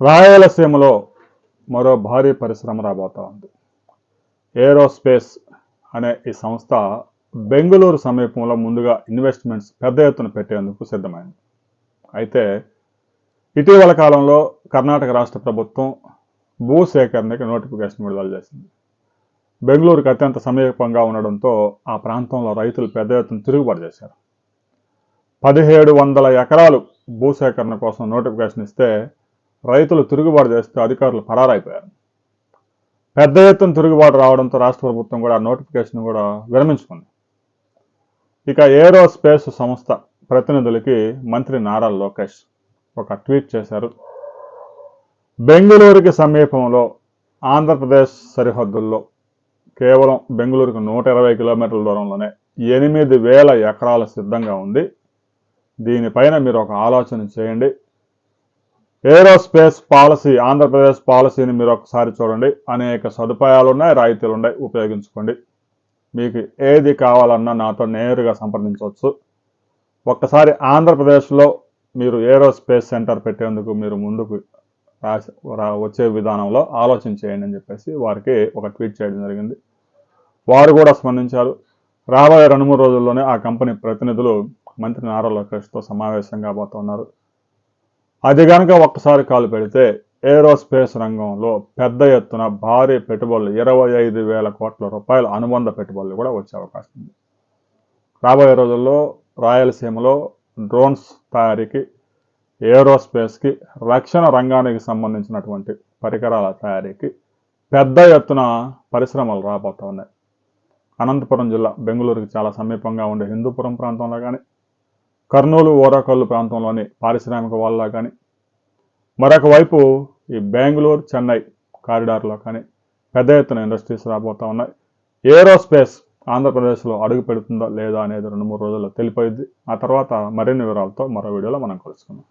రాయలసీమలో మరో భారీ పరిశ్రమ రాబోతా ఉంది. ఏరోస్పేస్ అనే ఈ సంస్థ బెంగళూరు సమీపంలో ముందుగా ఇన్వెస్ట్మెంట్స్ పెద్ద ఎత్తున పెట్టేందుకు సిద్ధమైంది. అయితే ఇటీవల కాలంలో కర్ణాటక రాష్ట్ర ప్రభుత్వం భూసేకరణకి నోటిఫికేషన్ విడుదల చేసింది. బెంగళూరుకు అత్యంత సమీపంగా ఉండడంతో ఆ ప్రాంతంలో రైతులు పెద్ద ఎత్తున తిరుగుబాటు చేశారు. పదిహేడు వందల ఎకరాలు భూసేకరణ కోసం నోటిఫికేషన్ ఇస్తే రైతులు తిరుగుబాటు చేస్తే అధికారులు పరారైపోయారు. పెద్ద ఎత్తున తిరుగుబాటు రావడంతో రాష్ట్ర ప్రభుత్వం కూడా ఆ నోటిఫికేషన్ కూడా విరమించుకుంది. ఇక ఏరోస్పేస్ సంస్థ ప్రతినిధులకి మంత్రి నారా లోకేష్ ఒక ట్వీట్ చేశారు. బెంగళూరుకి సమీపంలో ఆంధ్రప్రదేశ్ సరిహద్దుల్లో కేవలం బెంగళూరుకు నూట ఇరవై కిలోమీటర్ల దూరంలోనే ఎనిమిది వేల ఎకరాలు సిద్ధంగా ఉంది. దీనిపైన మీరు ఒక ఆలోచన చేయండి. ఏరోస్పేస్ పాలసీ ఆంధ్రప్రదేశ్ పాలసీని మీరు ఒకసారి చూడండి. అనేక సదుపాయాలు ఉన్నాయి రాయితీలు ఉన్నాయి ఉపయోగించుకోండి. మీకు ఏది కావాలన్నా నాతో నేరుగా సంప్రదించవచ్చు. ఒక్కసారి ఆంధ్రప్రదేశ్లో మీరు ఏరోస్పేస్ సెంటర్ పెట్టేందుకు మీరు ముందుకు వచ్చే విధానంలో ఆలోచన చేయండి అని చెప్పేసి వారికి ఒక ట్వీట్ చేయడం జరిగింది. వారు కూడా స్పందించారు. రాబోయే రెండు మూడు రోజుల్లోనే ఆ కంపెనీ ప్రతినిధులు మంత్రి నారా లోకేష్తో సమావేశం కాబోతున్నారు. అది కనుక ఒక్కసారి కాలు పెడితే ఏరోస్పేస్ రంగంలో పెద్ద ఎత్తున భారీ పెట్టుబడులు ఇరవై ఐదు వేల కోట్ల రూపాయల అనుబంధ పెట్టుబడులు కూడా వచ్చే అవకాశం ఉంది. రాబోయే రోజుల్లో రాయలసీమలో డ్రోన్స్ తయారీకి ఏరోస్పేస్కి రక్షణ రంగానికి సంబంధించినటువంటి పరికరాల తయారీకి పెద్ద ఎత్తున పరిశ్రమలు రాబోతున్నాయి. అనంతపురం జిల్లా బెంగళూరుకి చాలా సమీపంగా ఉండే హిందూపురం ప్రాంతంలో కానీ కర్నూలు ఓరాకల్లు ప్రాంతంలోని పారిశ్రామిక వాళ్ళ కానీ మరొక వైపు ఈ బెంగళూరు చెన్నై కారిడార్లో కానీ పెద్ద ఎత్తున ఇండస్ట్రీస్ రాబోతూ ఉన్నాయి. ఏరోస్పేస్ ఆంధ్రప్రదేశ్లో అడుగు పెడుతుందా లేదా అనేది రెండు మూడు రోజుల్లో తెలిపోయింది ఆ తర్వాత మరిన్ని వివరాలతో మరో వీడియోలో మనం కలుసుకుందాం.